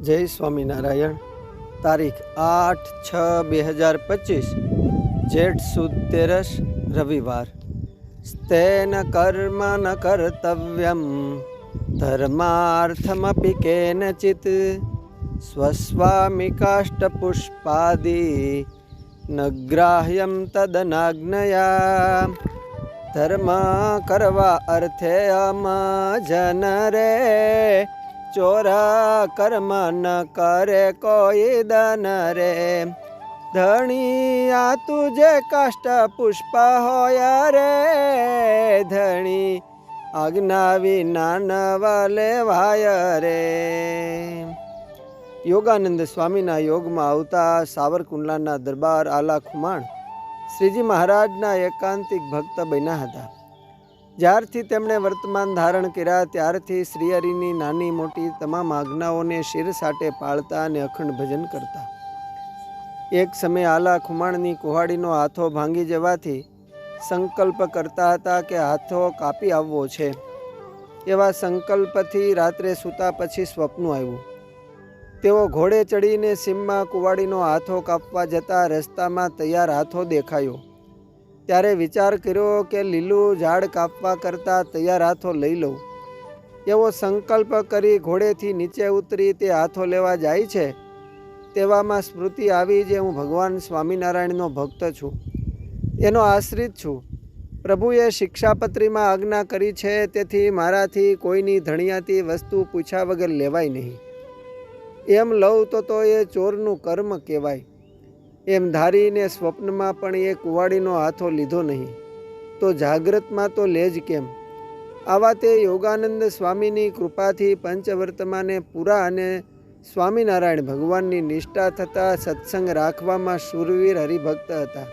જય સ્વામિનારાયણ. તારીખ આઠ છ બે હજાર પચીસ, જેઠ સુદ તેરસ રવિવાર. સ્તેન કર્મ ન કર્તવ્યમ, ધર્માર્થમપી કેનચિત. સ્વસ્વામિકાષ્ટપુષ્પાદી ન ગ્રાહ્યમ તદનાજ્ઞયા. ધર્મ કરવા અર્થે અમ જન રે ચોર કર્મ ન કરે કોઈ દન રે. ધણી આ તુજે કાષ્ટ પુષ્પ હોય રે. ધણી આજ્ઞાવી વિના નવા લેવાય રે. યોગાનંદ સ્વામીના યોગમાં આવતા સાવરકુંડલાના દરબાર આલા ખુમાણ શ્રીજી મહારાજના એકાંતિક ભક્ત બન્યા હતા. જ્યારથી તેમણે વર્તમાન ધારણ કર્યા, ત્યારથી શ્રીહરિની નાની મોટી તમામ આજ્ઞાઓને શિર સાટે પાળતા અને અખંડ ભજન કરતા. એક સમયે આલા ખુમાણની કુહાડીનો હાથો ભાંગી જવાથી સંકલ્પ કરતા હતા કે હાથો કાપી આવવો છે. એવા સંકલ્પથી રાત્રે સૂતા પછી સ્વપ્ન આવ્યું. તેઓ ઘોડે ચડીને સીમમાં કુવાડીનો હાથો કાપવા જતા રસ્તામાં તૈયાર હાથો દેખાયો. ત્યારે વિચાર કર્યો કે લીલું ઝાડ કાપવા કરતાં તૈયાર હાથો લઈ લઉં. એવો સંકલ્પ કરી ઘોડેથી નીચે ઉતરી તે હાથો લેવા જાય છે. તેવામાં સ્મૃતિ આવી જે હું ભગવાન સ્વામિનારાયણનો ભક્ત છું. એનો આશ્રિત છું. પ્રભુએ શિક્ષાપત્રીમાં આજ્ઞા કરી છે, તેથી મારાથી કોઈની ધણિયાતી વસ્તુ પૂછ્યા વગર લેવાય નહીં. એમ લઉં તો તો એ ચોરનું કર્મ કહેવાય. એમ ધારીને સ્વપ્નમાં પણ એ કુવાડીનો હાથો લીધો નહીં. તો જાગ્રતમાં તો લે જ કેમ? આવા તે યોગાનંદ સ્વામીની કૃપાથી પંચવર્તમાને પૂરા અને સ્વામિનારાયણ ભગવાનની નિષ્ઠા થતાં સત્સંગ રાખવામાં શૂરવીર હરિભક્ત હતા.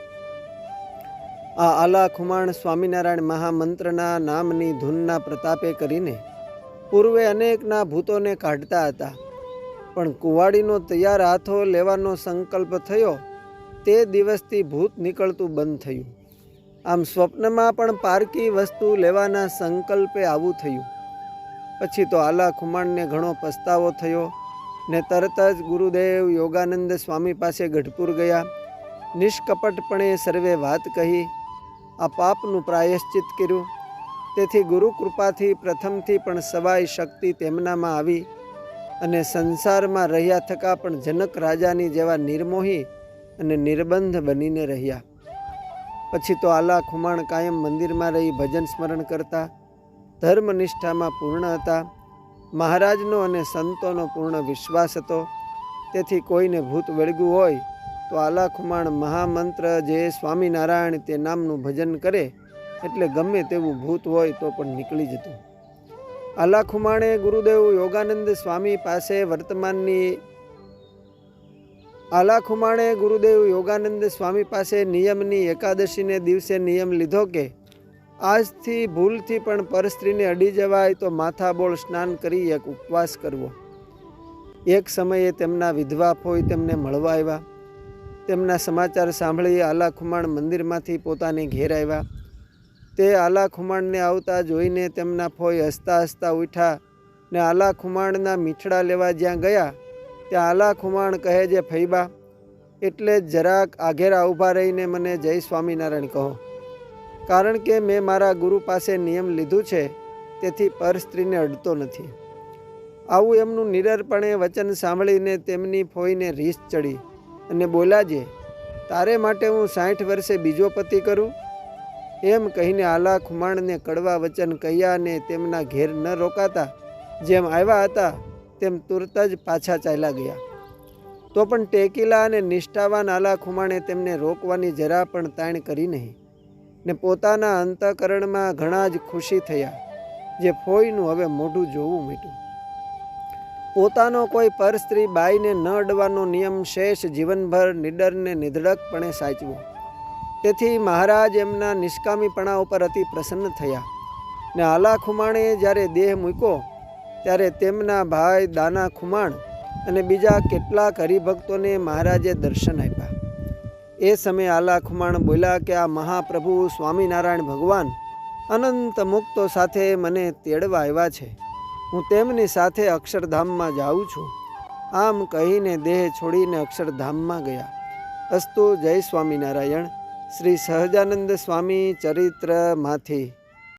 આ આલા ખુમાણ સ્વામિનારાયણ મહામંત્રના નામની ધૂનના પ્રતાપે કરીને પૂર્વે અનેકના ભૂતોને કાઢતા હતા. પણ કુવાડીનો તૈયાર હાથો લેવાનો સંકલ્પ થયો તે દિવસથી ભૂત નીકળતું બંધ થયું. આમ સ્વપ્નમાં પણ પારકી વસ્તુ લેવાના સંકલ્પે આવું થયું. પછી તો આલા ખુમાણને ઘણો પસ્તાવો થયો ને તરત જ ગુરુદેવ યોગાનંદ સ્વામી પાસે ગઢપુર ગયા. નિષ્કપટપણે સર્વે વાત કહી, આ પાપનું પ્રાયશ્ચિત કર્યું. તેથી ગુરુ કૃપાથી પ્રથમથી પણ સવાઈ શક્તિ તેમનામાં આવી અને સંસારમાં રહ્યા થકા પણ જનક રાજાની જેવા નિર્મોહી અને નિર્બંધ બનીને રહ્યા. પછી તો આલા ખુમાણ કાયમ મંદિરમાં રહી ભજન સ્મરણ કરતા, ધર્મનિષ્ઠામાં પૂર્ણ હતા, મહારાજનો અને સંતોનો પૂર્ણ વિશ્વાસ હતો. તેથી કોઈને ભૂત વળગ્યું હોય તો આલા ખુમાણ મહામંત્ર જે સ્વામિનારાયણ તે નામનું ભજન કરે, એટલે ગમે તેવું ભૂત હોય તો પણ નીકળી જતું. આલા ખુમાણે ગુરુદેવ યોગાનંદ સ્વામી પાસે વર્તમાનની આલા ખુમાણે ગુરુદેવ યોગાનંદ સ્વામી પાસે નિયમની એકાદશીને દિવસે નિયમ લીધો કે આજથી ભૂલથી પણ પરસ્ત્રીને અડી જવાય તો માથાબોળ સ્નાન કરી એક ઉપવાસ કરવો. એક સમયે તેમના વિધવા ફોઈ તેમને મળવા આવ્યા. તેમના સમાચાર સાંભળી આલા ખુમાણ મંદિરમાંથી પોતાને ઘેર આવ્યા. તે આલા ખુમાણને આવતા જોઈને તેમના ફોઈ હસતા હસતા ઉઠ્યા ને આલા ખુમાણના મીઠડા લેવા જ્યાં ગયા ત્યાં આલા ખુમાણ કહે જે ફૈબા, એટલે જરાક આઘેરા ઊભા રહીને મને જય સ્વામિનારાયણ કહો. કારણ કે મેં મારા ગુરુ પાસે નિયમ લીધું છે, તેથી પર સ્ત્રીને અડતો નથી. આવું એમનું નિરર્પણે વચન સાંભળીને તેમની ફોઈને રીસ ચડી અને બોલાજે તારે માટે હું સાઠ વર્ષે બીજો પતિ કરું? એમ કહીને આલા ખુમાણને કડવા વચન કહ્યા અને તેમના ઘેર ન રોકાતા. જેમ આવ્યા હતા તેમ તુરત જ પાછા ચાલ્યા ગયા. તો પણ ટેકીલા અને નિષ્ઠાવાન આલા ખુમાણે તેમને રોકવાની જરા પણ તાણ કરી નહીં ને પોતાના અંતઃકરણમાં ઘણા જ ખુશી થયા, જે ફોઈનું હવે મોઢું જોવું મીઠું. પોતાનો કોઈ પરસ્ત્રી બાઈને ન અડવાનો નિયમ શેષ જીવનભર નિડરને નિધડકપણે સાચવો. તેથી મહારાજ એમના નિષ્કામીપણા ઉપર અતિ પ્રસન્ન થયા ને આલા ખુમાણે જ્યારે દેહ મૂક્યો ત્યારે તેમના ભાઈ દાના ખુમાણ અને બીજા કેટલાક હરિભક્તોને મહારાજે દર્શન આપ્યા. એ સમયે આલા ખુમાણ બોલ્યા કે આ મહાપ્રભુ સ્વામિનારાયણ ભગવાન અનંત મુક્તો સાથે મને તેડવા આવ્યા છે. હું તેમની સાથે અક્ષરધામમાં જાઉં છું. આમ કહીને દેહ છોડીને અક્ષરધામમાં ગયા. અસ્તુ જય સ્વામિનારાયણ. શ્રી સહજાનંદ સ્વામી ચરિત્રમાંથી